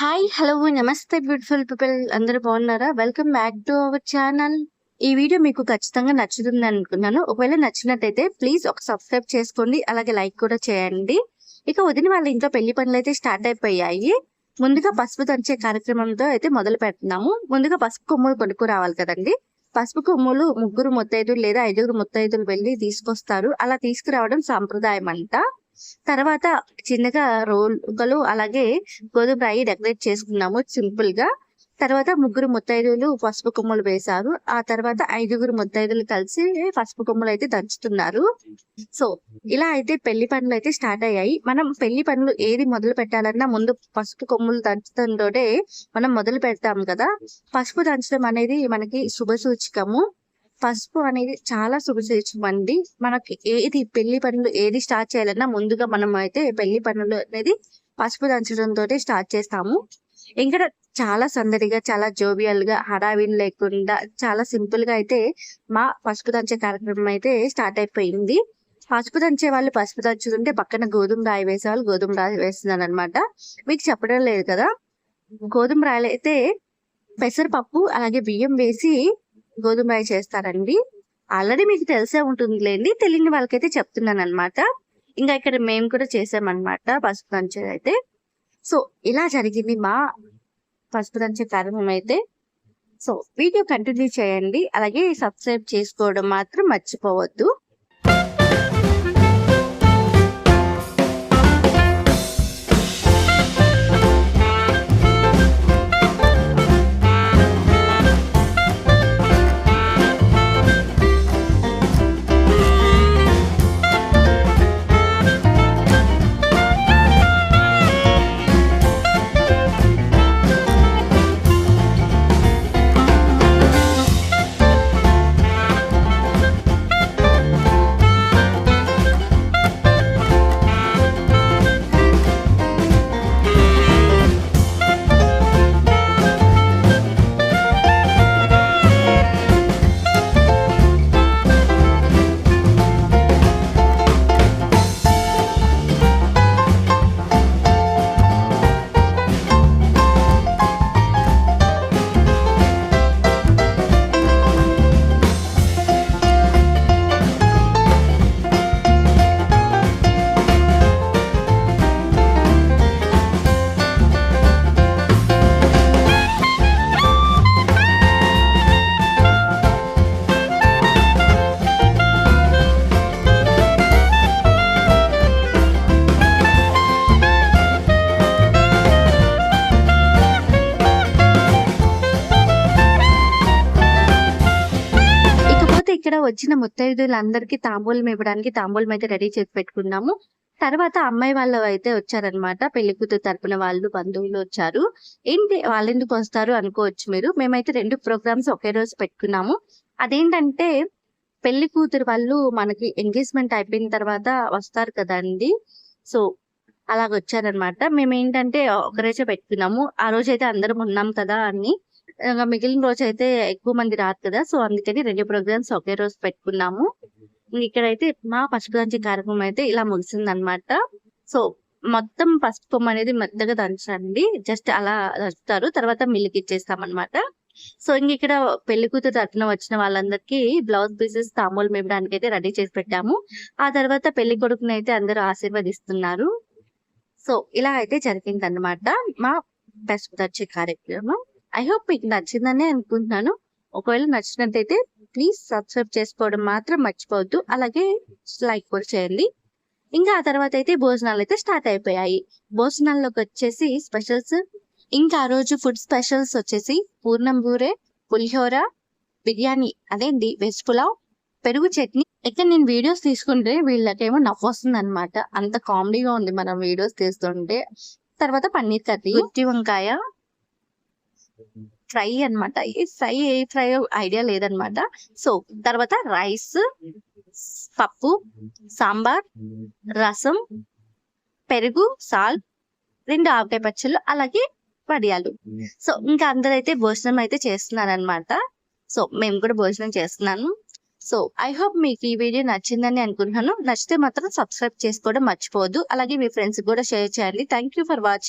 Hi hello నమస్తే beautiful people అందరూ బాగున్నారా? Welcome back to our channel ఈ వీడియో మీకు ఖచ్చితంగా నచ్చుతుంది అనుకున్నాను. ఒకవేళ నచ్చినట్టయితే ప్లీజ్ ఒక సబ్స్క్రైబ్ చేసుకోండి. అలాగే లైక్ కూడా చేయండి. ఇక వదిన వాళ్ళ ఇంట్లో పెళ్ళి పనులు అయితే స్టార్ట్ అయిపోయాయి. ముందుగా పసుపు దంచే కార్యక్రమంతో అయితే మొదలు పెడుతున్నాము ముందుగా పసుపు కొమ్ములు కొనుక్కు రావాలి కదండి. పసుపు కొమ్ములు ముగ్గురు ముత్తైదులు లేదా ఐదుగురు ముత్తైదులు వెళ్ళి తీసుకొస్తారు. అలా తీసుకురావడం సాంప్రదాయం అంట తర్వాత చిన్నగా రోలుగలు అలాగే గోధుమ రాయి డెకరేట్ చేసుకున్నాము సింపుల్గా తర్వాత ముగ్గురు ముత్తైదులు పసుపు కొమ్మలు వేశారు. ఆ తర్వాత ఐదుగురు ముత్తైదులు కలిసి పసుపు కొమ్మలు అయితే దంచుతున్నారు. సో ఇలా అయితే పెళ్ళి పనులు అయితే స్టార్ట్ అయ్యాయి. మనం పెళ్ళి పనులు ఏది మొదలు పెట్టాలన్నా ముందు పసుపు కొమ్ములు దంచడంతోనే మనం మొదలు పెడతాం కదా. పసుపు దంచడం అనేది మనకి శుభ సూచకము. పసుపు అనేది చాలా శుభసూచకం అండి మనకి ఏది పెళ్ళి పనులు ఏది స్టార్ట్ చేయాలన్నా ముందుగా మనం అయితే పెళ్ళి పనులు అనేది పసుపు దంచడంతో స్టార్ట్ చేస్తాము. ఇంకా చాలా సందడిగా చాలా జోబియల్గా హడావిడి లేకుండా చాలా సింపుల్గా అయితే మా పసుపు దంచే కార్యక్రమం అయితే స్టార్ట్ అయిపోయింది. పసుపు దంచే వాళ్ళు పసుపు దంచుతుంటే పక్కన గోధుమ రాయి వేసేవాళ్ళు గోధుమ రాయి వేస్తున్నారు అనమాట మీకు చెప్పడం లేదు కదా? గోధుమ రాయలు అయితే పెసరపప్పు అలాగే బియ్యం వేసి గోధుమ చేస్తారండి. ఆల్రెడీ మీకు తెలిసే ఉంటుందిలేండి. తెలియని వాళ్ళకైతే చెప్తున్నాను అనమాట ఇంకా ఇక్కడ మేము కూడా చేసామన్నమాట పసుపు దంచే అయితే. సో ఇలా జరిగింది మా పసుపు దంచే కార్యక్రమం అయితే. సో వీడియో కంటిన్యూ చేయండి. అలాగే సబ్స్క్రైబ్ చేసుకోవడం మాత్రం మర్చిపోవద్దు. వచ్చిన ముత్తైదులందరికీ తాంబూలం ఇవ్వడానికి తాంబూలం అయితే రెడీ చేసి పెట్టుకున్నాము. తర్వాత అమ్మాయి వాళ్ళు అయితే వచ్చారనమాట పెళ్ళి కూతురు తరపున వాళ్ళు బంధువులు వచ్చారు. ఏంటి వాళ్ళు ఎందుకు వస్తారు అనుకోవచ్చు మీరు. మేమైతే రెండు ప్రోగ్రామ్స్ ఒకే రోజు పెట్టుకున్నాము. అదేంటంటే పెళ్ళి కూతురు వాళ్ళు మనకి ఎంగేజ్మెంట్ అయిపోయిన తర్వాత వస్తారు కదండి సో అలాగ వచ్చారనమాట మేము ఏంటంటే ఒకరోజే పెట్టుకున్నాము. ఆ రోజు అయితే అందరం ఉన్నాం కదా అని మిగిలిన రోజు అయితే ఎక్కువ మంది రాదు కదా. సో అందుకని రెండు ప్రోగ్రామ్స్ ఒకే రోజు పెట్టుకున్నాము. ఇక్కడైతే మా పసుపు దంచే కార్యక్రమం అయితే ఇలా ముగిసింది అనమాట సో మొత్తం పసుపు కొమ్మ అనేది మెత్తగా దంచండి. జస్ట్ అలా దంచుతారు. తర్వాత మిల్క్ ఇచ్చేస్తాం అనమాట సో ఇంక ఇక్కడ పెళ్ళి కూతురు తరఫున వచ్చిన వాళ్ళందరికీ బ్లౌజ్ పీసెస్ తాంబూలు మేపడానికి అయితే రెడీ చేసి పెట్టాము. ఆ తర్వాత పెళ్ళి కొడుకుని అయితే అందరూ ఆశీర్వదిస్తున్నారు. సో ఇలా అయితే జరిగింది అనమాట మా పసుపు దంచే కార్యక్రమం. ఐ హోప్ మీకు నచ్చిందని అనుకుంటున్నాను. ఒకవేళ నచ్చినట్టయితే ప్లీజ్ సబ్స్క్రైబ్ చేసుకోవడం మాత్రం మర్చిపోవద్దు. అలాగే లైక్ కూడా చేయండి. ఇంకా ఆ తర్వాత అయితే భోజనాలు అయితే స్టార్ట్ అయిపోయాయి. భోజనాల్లోకి వచ్చేసి స్పెషల్స్ ఇంకా ఆ రోజు ఫుడ్ స్పెషల్స్ వచ్చేసి పూర్ణం బూరే పులిహోర బిర్యానీ అదేంటి? వెజ్ పులావ్ పెరుగు చట్నీ. ఇక్కడ నేను వీడియోస్ తీసుకుంటే వీళ్ళకేమో నవ్వు వస్తుంది అనమాట అంత కామెడీగా ఉంది మనం వీడియోస్ తీస్తుంటే. తర్వాత పన్నీర్ కర్రీ గుత్తి వంకాయ ఫ్రై అన్నమాట. ఈ ఫ్రై ఏ ఫ్రై ఐడియా లేదనమాట సో తర్వాత రైస్ పప్పు సాంబార్ రసం పెరుగు సాల్ట్ రెండు ఆవకాయ పచ్చళ్ళు అలాగే వడియాలు. సో ఇంకా అందరైతే భోజనం అయితే చేస్తున్నారు అనమాట సో మేము కూడా భోజనం చేస్తున్నాను. సో ఐ హోప్ మీకు ఈ వీడియో నచ్చిందని అనుకుంటున్నాను. నచ్చితే మాత్రం సబ్స్క్రైబ్ చేసుకోవడం మర్చిపోవద్దు. అలాగే మీ ఫ్రెండ్స్ కూడా షేర్ చేయండి. Thank you for watching.